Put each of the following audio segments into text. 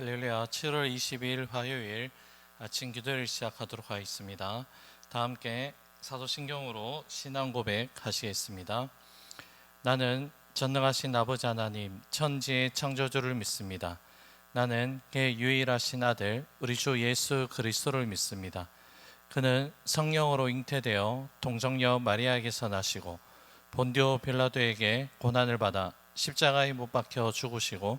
할렐루야 7월 22일 화요일 아침 기도를 시작하도록 하겠습니다. 다 함께 사도신경으로 신앙 고백 하시겠습니다. 나는 전능하신 아버지 하나님 천지의 창조주를 믿습니다. 나는 그의 유일하신 아들 우리 주 예수 그리스도를 믿습니다. 그는 성령으로 잉태되어 동정녀 마리아에게서 나시고 본디오 빌라도에게 고난을 받아 십자가에 못 박혀 죽으시고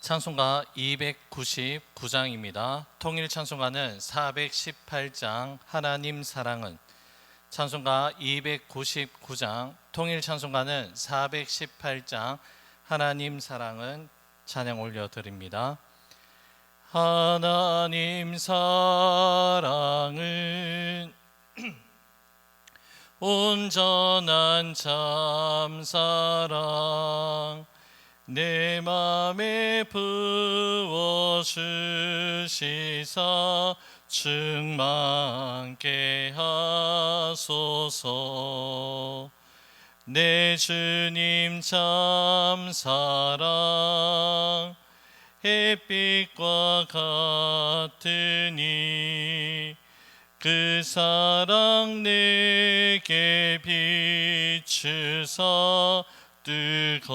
찬송가 299장입니다. 통일 찬송가는 418장 하나님 사랑은 찬송가 299장 통일 찬송가는 418장 하나님 사랑은 찬양 올려 드립니다. 하나님 사랑은 온전한 참 사랑 내 맘에 부어주시사 충만케 하소서. 내 주님 참 사랑 햇빛과 같으니 그 사랑 내게 비추사 뜨겁게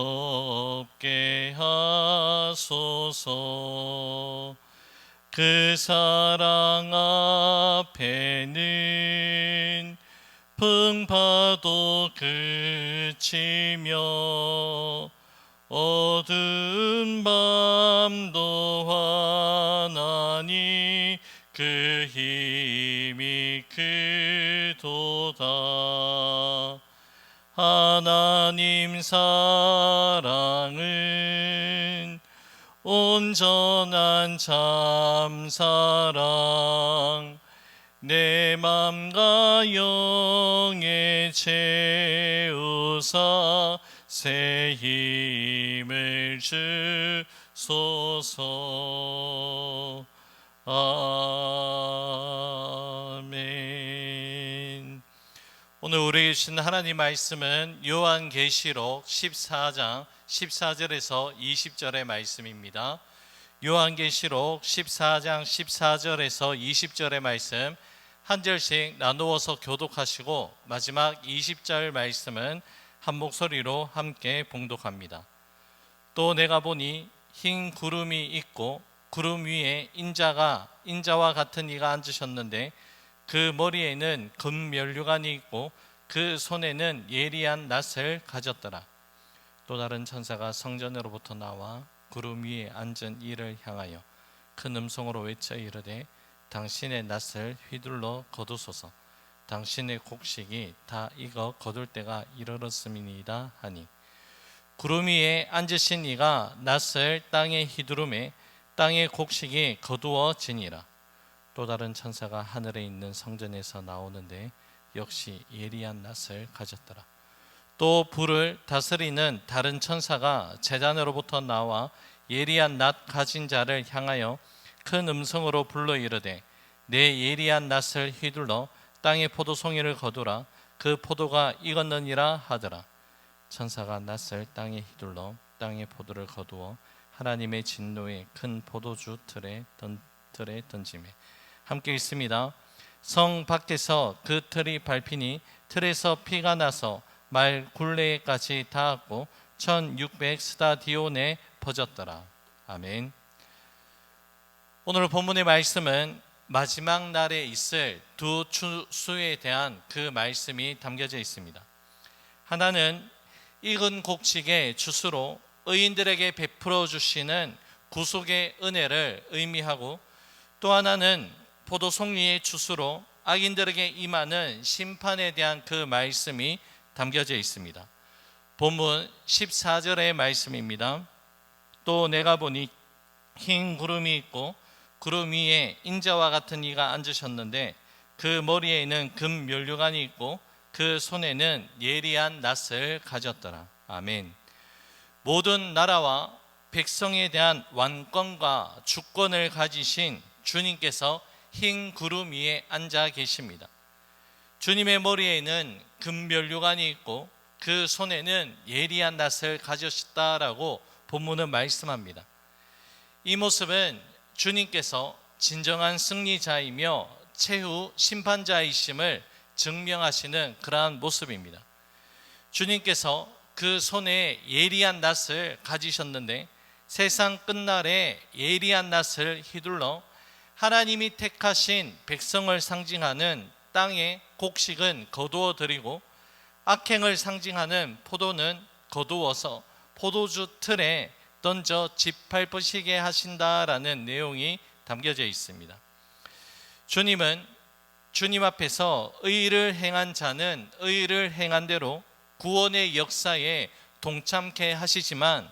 하소서. 그 사랑 앞에는 풍파도 그치며 어두운 밤도 환하니 그 힘이 크도다 하나님 사랑은 온전한 참 사랑 내 맘과 영에 채우사 새 힘을 주소서. 아 우리에게 주신 하나님 말씀은 요한계시록 14장 14절에서 20절의 말씀입니다. 요한계시록 14장 14절에서 20절의 말씀 한 절씩 나누어서 교독하시고 마지막 20절 말씀은 한 목소리로 함께 봉독합니다. 또 내가 보니 흰 구름이 있고 구름 위에 인자가 인자와 같은 이가 앉으셨는데 그 머리에는 금면류관이 있고 그 손에는 예리한 낫을 가졌더라. 또 다른 천사가 성전으로부터 나와 구름 위에 앉은 이를 향하여 큰 음성으로 외쳐 이르되 당신의 낫을 휘둘러 거두소서. 당신의 곡식이 다 익어 거둘 때가 이르렀음이니이다 하니. 구름 위에 앉으신 이가 낫을 땅에 휘두르매 땅의 곡식이 거두어지니라. 또 다른 천사가 하늘에 있는 성전에서 나오는데 역시 예리한 낫을 가졌더라. 또 불을 다스리는 다른 천사가 제단으로부터 나와 예리한 낫 가진 자를 향하여 큰 음성으로 불러 이르되 내 예리한 낫을 휘둘러 땅의 포도 송이를 거두라. 그 포도가 익었느니라 하더라. 천사가 낫을 땅에 휘둘러 땅의 포도를 거두어 하나님의 진노의 큰 포도주 틀에 던 틀에 던짐에 함께 읽습니다. 성 밖에서 그 틀이 밟히니 틀에서 피가 나서 말 굴레까지 닿았고 1600 스타디온에 퍼졌더라. 아멘. 오늘 본문의 말씀은 마지막 날에 있을 두 추수에 대한 그 말씀이 담겨져 있습니다. 하나는 익은 곡식의 추수로 의인들에게 베풀어 주시는 구속의 은혜를 의미하고 또 하나는 포도 송이의 추수로 악인들에게 임하는 심판에 대한 그 말씀이 담겨져 있습니다. 본문 14절의 말씀입니다. 또 내가 보니 흰 구름이 있고 구름 위에 인자와 같은 이가 앉으셨는데 그 머리에는 금 면류관이 있고 그 손에는 예리한 낫을 가졌더라. 아멘. 모든 나라와 백성에 대한 완권과 주권을 가지신 주님께서 흰 구름 위에 앉아 계십니다. 주님의 머리에는 금면류관이 있고 그 손에는 예리한 낫을 가졌다라고 본문은 말씀합니다. 이 모습은 주님께서 진정한 승리자이며 최후 심판자이심을 증명하시는 그러한 모습입니다. 주님께서 그 손에 예리한 낫을 가지셨는데 세상 끝날에 예리한 낫을 휘둘러 하나님이 택하신 백성을 상징하는 땅의 곡식은 거두어 드리고 악행을 상징하는 포도는 거두어서 포도주 틀에 던져 짓밟으시게 하신다라는 내용이 담겨져 있습니다. 주님은 주님 앞에서 의를 행한 자는 의를 행한 대로 구원의 역사에 동참케 하시지만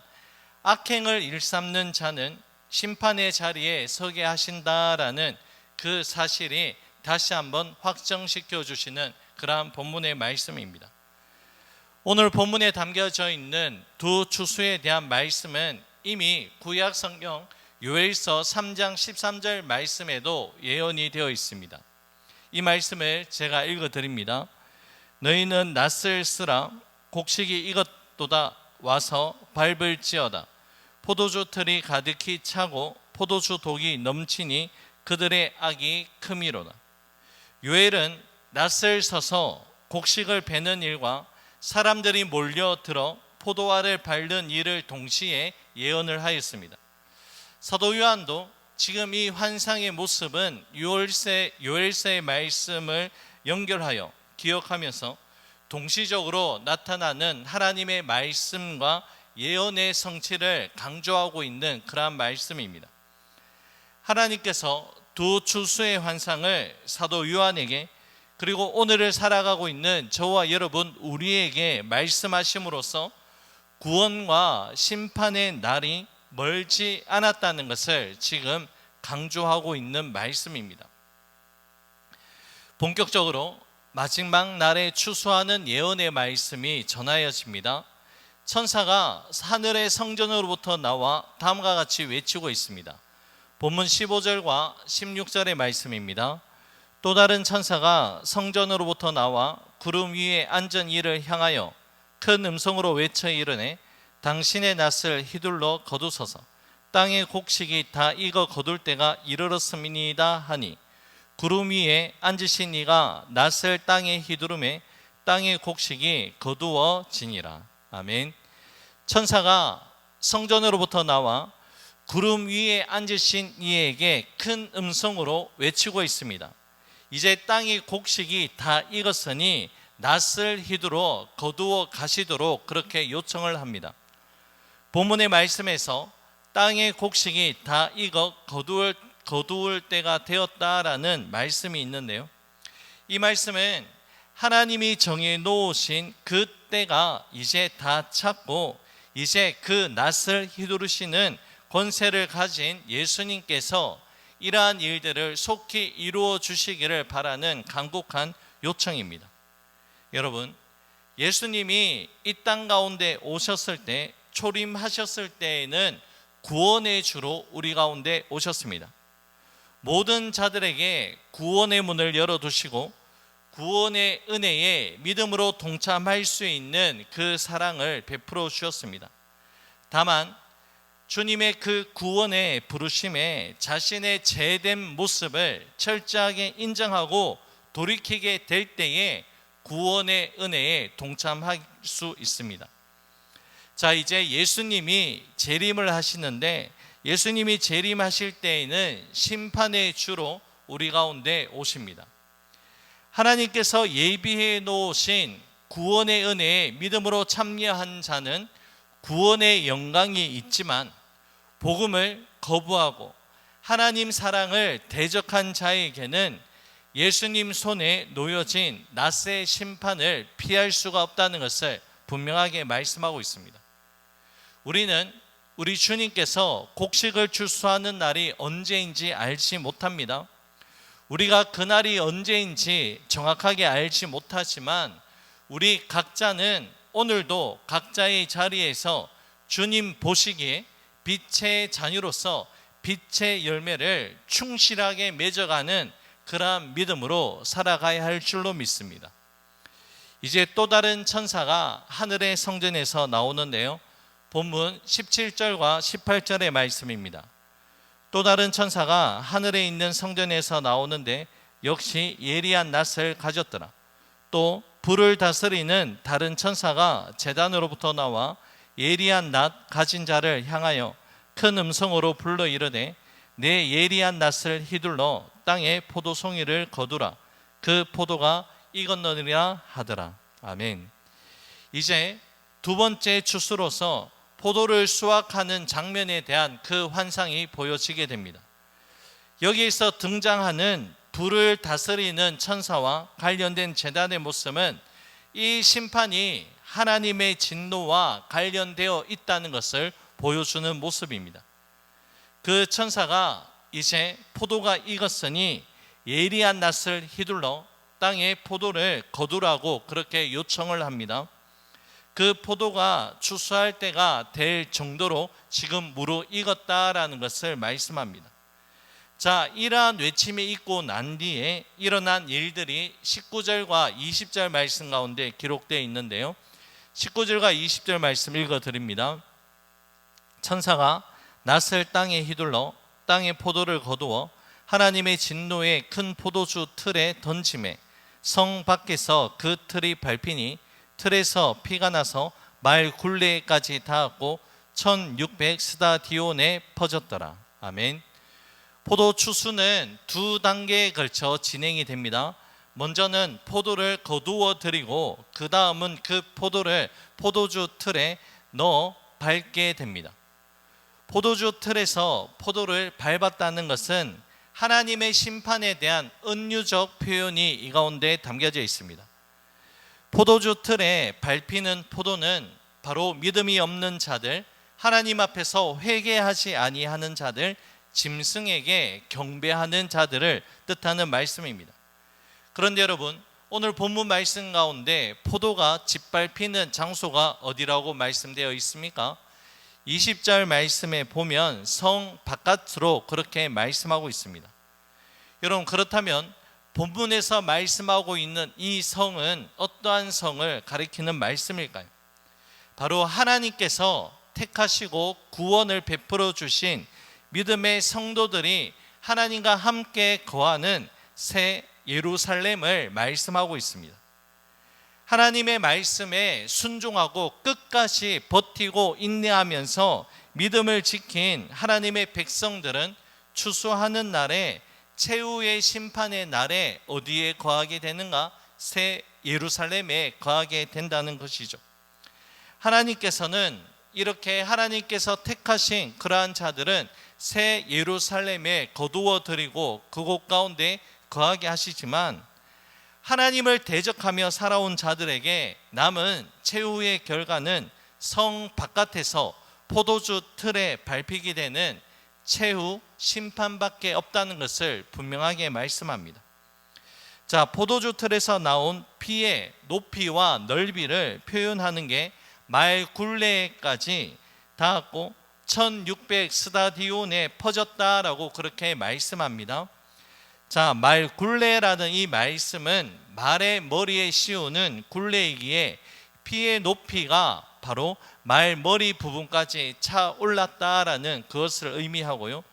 악행을 일삼는 자는 심판의 자리에 서게 하신다라는 그 사실이 다시 한번 확정시켜 주시는 그러한 본문의 말씀입니다. 오늘 본문에 담겨져 있는 두 추수에 대한 말씀은 이미 구약 성경 요엘서 3장 13절 말씀에도 예언이 되어 있습니다. 이 말씀을 제가 읽어 드립니다. 너희는 낫을 쓰라 곡식이 익었도다 와서 밟을지어다 포도주 틀이 가득히 차고 포도주 독이 넘치니 그들의 악이 크미로다 요엘은 낫을 서서 곡식을 베는 일과 사람들이 몰려들어 포도알을 밟는 일을 동시에 예언을 하였습니다. 사도 요한도 지금 이 환상의 모습은 요엘세 요엘서의 말씀을 연결하여 기억하면서 동시적으로 나타나는 하나님의 말씀과 예언의 성취를 강조하고 있는 그러한 말씀입니다. 하나님께서 두 추수의 환상을 사도 요한에게 그리고 오늘을 살아가고 있는 저와 여러분 우리에게 말씀하심으로써 구원과 심판의 날이 멀지 않았다는 것을 지금 강조하고 있는 말씀입니다. 본격적으로 마지막 날에 추수하는 예언의 말씀이 전하여집니다. 천사가 하늘의 성전으로부터 나와 다음과 같이 외치고 있습니다. 본문 15절과 16절의 말씀입니다. 또 다른 천사가 성전으로부터 나와 구름 위에 앉은 이를 향하여 큰 음성으로 외쳐 이르네 당신의 낫을 휘둘러 거두소서 땅의 곡식이 다 익어 거둘 때가 이르렀음이니이다 하니 구름 위에 앉으신 이가 낫을 땅에 휘두르매 땅의 곡식이 거두어지니라 아멘 천사가 성전으로부터 나와 구름 위에 앉으신 이에게 큰 음성으로 외치고 있습니다 이제 땅의 곡식이 다 익었으니 낫을 휘두러 거두어 가시도록 그렇게 요청을 합니다. 본문의 말씀에서 땅의 곡식이 다 익어 거두을, 거두을 때가 되었다라는 말씀이 있는데요. 이 말씀은 하나님이 정해 놓으신 그 때가 이제 다 찼고 이제 그 낫을 휘두르시는 권세를 가진 예수님께서 이러한 일들을 속히 이루어 주시기를 바라는 간곡한 요청입니다. 여러분, 예수님이 이 땅 가운데 오셨을 때 초림하셨을 때에는 구원의 주로 우리 가운데 오셨습니다. 모든 자들에게 구원의 문을 열어 두시고 구원의 은혜에 믿음으로 동참할 수 있는 그 사랑을 베풀어 주셨습니다. 다만 주님의 그 구원의 부르심에 자신의 제된 모습을 철저하게 인정하고 돌이키게 될 때에 구원의 은혜에 동참할 수 있습니다. 자, 이제 예수님이 재림을 하시는데 예수님이 재림하실 때에는 심판의 주로 우리 가운데 오십니다. 하나님께서 예비해 놓으신 구원의 은혜에 믿음으로 참여한 자는 구원의 영광이 있지만 복음을 거부하고 하나님 사랑을 대적한 자에게는 예수님 손에 놓여진 낫의 심판을 피할 수가 없다는 것을 분명하게 말씀하고 있습니다. 우리는 우리 주님께서 곡식을 출수하는 날이 언제인지 알지 못합니다. 우리가 그날이 언제인지 정확하게 알지 못하지만 우리 각자는 오늘도 각자의 자리에서 주님 보시기에 빛의 자녀로서 빛의 열매를 충실하게 맺어가는 그러한 믿음으로 살아가야 할 줄로 믿습니다. 이제 또 다른 천사가 하늘의 성전에서 나오는데요. 본문 17절과 18절의 말씀입니다. 또 다른 천사가 하늘에 있는 성전에서 나오는데 역시 예리한 낫을 가졌더라. 또 불을 다스리는 다른 천사가 재단으로부터 나와 예리한 낫 가진 자를 향하여 큰 음성으로 불러 이르되 내 예리한 낫을 휘둘러 땅에 포도송이를 거두라. 그 포도가 익었느니라 하더라. 아멘. 이제 두 번째 추수로서 포도를 수확하는 장면에 대한 그 환상이 보여지게 됩니다 여기에서 등장하는 불을 다스리는 천사와 관련된 재단의 모습은 이 심판이 하나님의 진노와 관련되어 있다는 것을 보여주는 모습입니다. 그 천사가 이제 포도가 익었으니 예리한 낫을 휘둘러 땅에 포도를 거두라고 그렇게 요청을 합니다. 그 포도가 추수할 때가 될 정도로 지금 무로 익었다라는 것을 말씀합니다. 자, 이러한 외침이 있고 난 뒤에 일어난 일들이 19절과 20절 말씀 가운데 기록되어 있는데요. 19절과 20절 말씀 읽어 드립니다. 천사가 낫을 땅에 휘둘러 땅에 포도를 거두어 하나님의 진노의 큰 포도주 틀에 던짐에 성 밖에서 그 틀이 밟히니 틀에서 피가 나서 말 굴레까지 닿았고 1600 스다디온에 퍼졌더라. 아멘. 포도 추수는 두 단계에 걸쳐 진행이 됩니다. 먼저는 포도를 거두어 드리고 그 다음은 그 포도를 포도주 틀에 넣어 밟게 됩니다. 포도주 틀에서 포도를 밟았다는 것은 하나님의 심판에 대한 은유적 표현이 이 가운데 담겨져 있습니다. 포도주 틀에 밟히는 포도는 바로 믿음이 없는 자들, 하나님 앞에서 회개하지 아니하는 자들, 짐승에게 경배하는 자들을 뜻하는 말씀입니다. 그런데 여러분, 오늘 본문 말씀 가운데 포도가 짓밟히는 장소가 어디라고 말씀되어 있습니까? 20절 말씀에 보면 성 바깥으로 그렇게 말씀하고 있습니다. 여러분 그렇다면 본문에서 말씀하고 있는 이 성은 어떠한 성을 가리키는 말씀일까요? 바로 하나님께서 택하시고 구원을 베풀어 주신 믿음의 성도들이 하나님과 함께 거하는 새 예루살렘을 말씀하고 있습니다. 하나님의 말씀에 순종하고 끝까지 버티고 인내하면서 믿음을 지킨 하나님의 백성들은 추수하는 날에 최후의 심판의 날에 어디에 거하게 되는가? 새 예루살렘에 거하게 된다는 것이죠. 하나님께서는 이렇게 하나님께서 택하신 그러한 자들은 새 예루살렘에 거두어 드리고 그곳 가운데 거하게 하시지만 하나님을 대적하며 살아온 자들에게 남은 최후의 결과는 성 바깥에서 포도주 틀에 밟히게 되는 최후 심판밖에 없다는 것을 분명하게 말씀합니다. 자, 포도주 틀에서 나온 피의 높이와 넓이를 표현하는 게 말 굴레까지 닿았고 1600 스다디온에 퍼졌다라고 그렇게 말씀합니다. 자, 말 굴레라는 이 말씀은 말의 머리에 씌우는 굴레이기에 피의 높이가 바로 말 머리 부분까지 차 올랐다라는 그것을 의미하고요.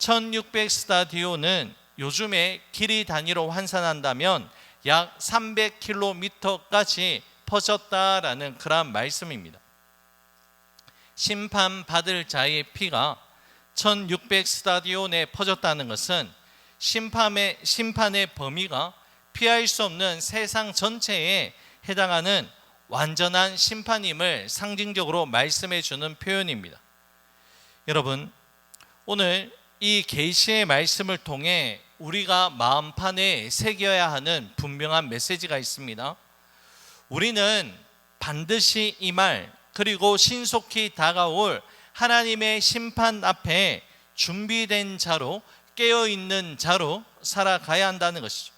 1600 스타디오는 요즘에 길이 단위로 환산한다면 약 300km까지 퍼졌다라는 그러한 말씀입니다. 심판 받을 자의 피가 1600 스타디온에 퍼졌다는 것은 심판의 심판의 범위가 피할 수 없는 세상 전체에 해당하는 완전한 심판임을 상징적으로 말씀해 주는 표현입니다. 여러분, 오늘 이 계시의 말씀을 통해 우리가 마음판에 새겨야 하는 분명한 메시지가 있습니다. 우리는 반드시 이 말 그리고 신속히 다가올 하나님의 심판 앞에 준비된 자로 깨어 있는 자로 살아가야 한다는 것이죠.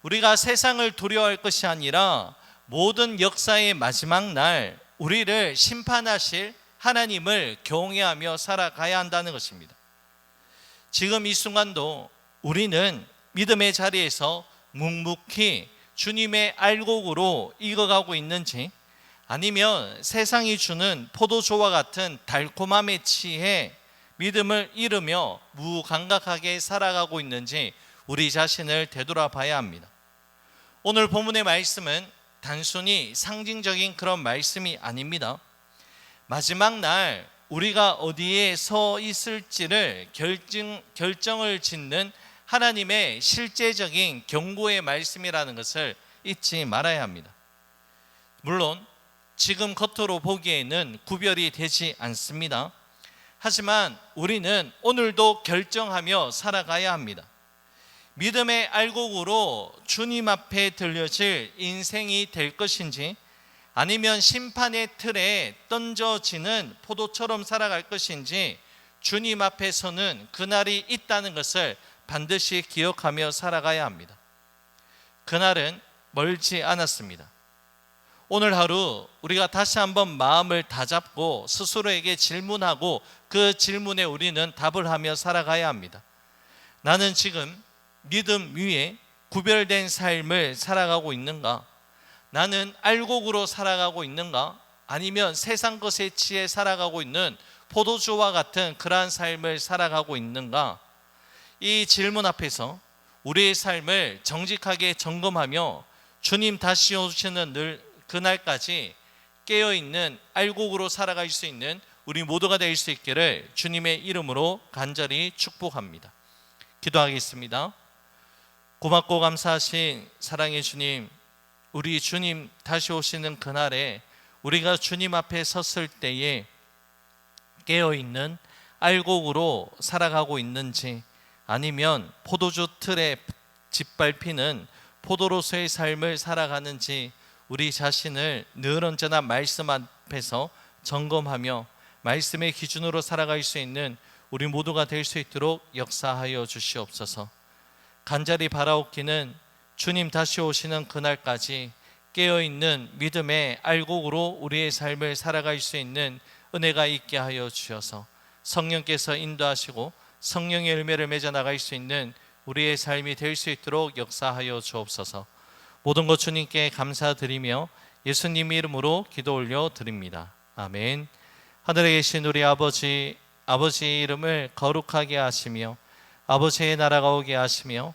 우리가 세상을 두려워할 것이 아니라 모든 역사의 마지막 날 우리를 심판하실 하나님을 경외하며 살아가야 한다는 것입니다. 지금 이 순간도 우리는 믿음의 자리에서 묵묵히 주님의 알곡으로 익어가고 있는지 아니면 세상이 주는 포도주와 같은 달콤함에 취해 믿음을 잃으며 무감각하게 살아가고 있는지 우리 자신을 되돌아봐야 합니다. 오늘 본문의 말씀은 단순히 상징적인 그런 말씀이 아닙니다. 마지막 날 우리가 어디에 서 있을지를 결정, 결정을 짓는 하나님의 실제적인 경고의 말씀이라는 것을 잊지 말아야 합니다. 물론 지금 겉으로 보기에는 구별이 되지 않습니다. 하지만 우리는 오늘도 결정하며 살아가야 합니다. 믿음의 알곡으로 주님 앞에 들려질 인생이 될 것인지 아니면 심판의 틀에 던져지는 포도처럼 살아갈 것인지 주님 앞에서는 그날이 있다는 것을 반드시 기억하며 살아가야 합니다. 그날은 멀지 않았습니다. 오늘 하루 우리가 다시 한번 마음을 다잡고 스스로에게 질문하고 그 질문에 우리는 답을 하며 살아가야 합니다. 나는 지금 믿음 위에 구별된 삶을 살아가고 있는가? 나는 알곡으로 살아가고 있는가? 아니면 세상 것에 취해 살아가고 있는 포도주와 같은 그러한 삶을 살아가고 있는가? 이 질문 앞에서 우리의 삶을 정직하게 점검하며 주님 다시 오시는 늘 그날까지 깨어 있는 알곡으로 살아갈 수 있는 우리 모두가 될 수 있기를 주님의 이름으로 간절히 축복합니다. 기도하겠습니다. 고맙고 감사하신 사랑의 주님, 우리 주님 다시 오시는 그날에 우리가 주님 앞에 섰을 때에 깨어 있는 알곡으로 살아가고 있는지 아니면 포도주 틀에 짓밟히는 포도로서의 삶을 살아가는지 우리 자신을 늘 언제나 말씀 앞에서 점검하며 말씀의 기준으로 살아갈 수 있는 우리 모두가 될 수 있도록 역사하여 주시옵소서. 간절히 바라옵기는 주님 다시 오시는 그날까지 깨어 있는 믿음의 알곡으로 우리의 삶을 살아갈 수 있는 은혜가 있게 하여 주셔서 성령께서 인도하시고 성령의 열매를 맺어 나갈 수 있는 우리의 삶이 될 수 있도록 역사하여 주옵소서. 모든 것 주님께 감사드리며 예수님 이름으로 기도 올려 드립니다. 아멘. 하늘에 계신 우리 아버지 아버지의 이름을 거룩하게 하시며 아버지의 나라가 오게 하시며